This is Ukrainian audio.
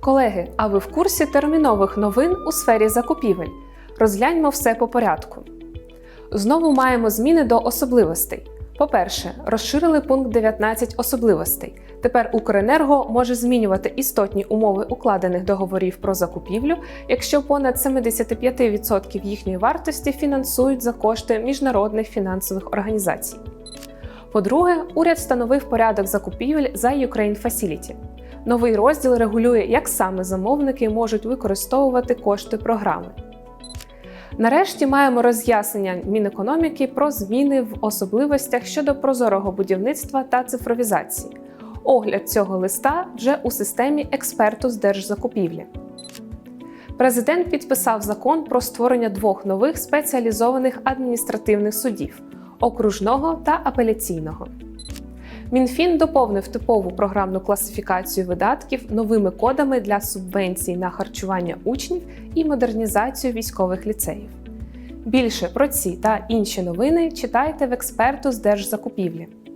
Колеги, а ви в курсі термінових новин у сфері закупівель? Розгляньмо все по порядку. Знову маємо зміни до особливостей. По-перше, розширили пункт 19 особливостей. Тепер Укренерго може змінювати істотні умови укладених договорів про закупівлю, якщо понад 75% їхньої вартості фінансують за кошти міжнародних фінансових організацій. По-друге, уряд встановив порядок закупівель за Ukraine Facility. Новий розділ регулює, як саме замовники можуть використовувати кошти програми. Нарешті маємо роз'яснення Мінекономіки про зміни в особливостях щодо прозорого будівництва та цифровізації. Огляд цього листа вже у системі експерту з держзакупівлі. Президент підписав закон про створення двох нових спеціалізованих адміністративних судів окружного та апеляційного. Мінфін доповнив типову програмну класифікацію видатків новими кодами для субвенцій на харчування учнів і модернізацію військових ліцеїв. Більше про ці та інші новини читайте в експерту з держзакупівлі.